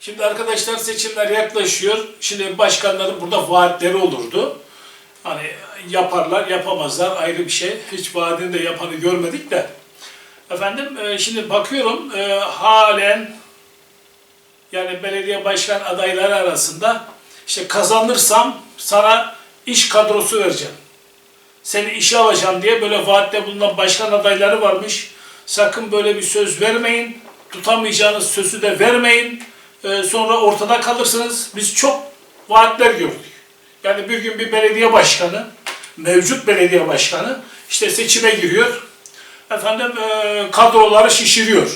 Şimdi arkadaşlar seçimler yaklaşıyor. Şimdi başkanların burada vaatleri olurdu. Hani yaparlar, yapamazlar ayrı bir şey. Hiç vaadini de yapanı görmedik de. Efendim e, şimdi bakıyorum e, halen yani belediye başkan adayları arasında işte kazanırsam sana iş kadrosu vereceğim. Seni işe alacağım diye böyle vaatte bulunan başkan adayları varmış. Sakın böyle bir söz vermeyin. Tutamayacağınız sözü de vermeyin. Ee, sonra ortada kalırsınız. Biz çok vaatler gördük. Yani bir gün bir belediye başkanı, mevcut belediye başkanı işte seçime giriyor. Efendim e, kadroları şişiriyor.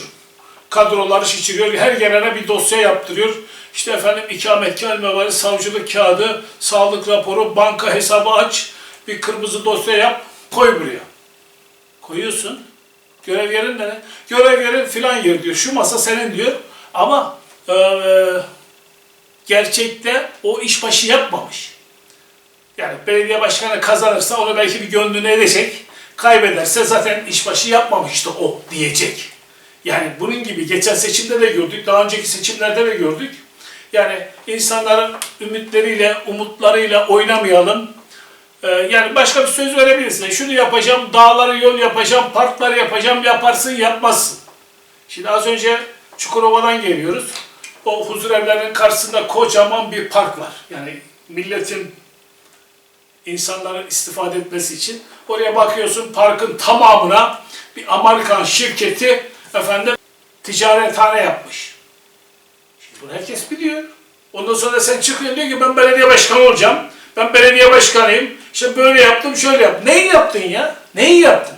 Kadroları şişiriyor. Her gelene bir dosya yaptırıyor. İşte efendim ikametgah var, savcılık kağıdı, sağlık raporu, banka hesabı aç, bir kırmızı dosya yap, koy buraya. Koyuyorsun. Görev yerin ne? Görev yerin filan yer diyor. Şu masa senin diyor. Ama e, gerçekte o işbaşı yapmamış. Yani belediye başkanı kazanırsa onu belki bir gönlüne edecek. Kaybederse zaten işbaşı yapmamıştı o diyecek. Yani bunun gibi geçen seçimde de gördük, daha önceki seçimlerde de gördük. Yani insanların ümitleriyle, umutlarıyla oynamayalım. Ee, yani başka bir söz verebilirsin. Şunu yapacağım, dağları yol yapacağım, parkları yapacağım, yaparsın, yapmazsın. Şimdi az önce Çukurova'dan geliyoruz. O huzur evlerinin karşısında kocaman bir park var. Yani milletin insanların istifade etmesi için. Oraya bakıyorsun parkın tamamına bir Amerikan şirketi efendim ticarethane yapmış. Şimdi bunu herkes biliyor. Ondan sonra sen çıkıyorsun diyor ki ben belediye başkanı olacağım. Ben belediye başkanıyım. İşte böyle yaptım şöyle yaptım. Neyi yaptın ya? Neyi yaptın?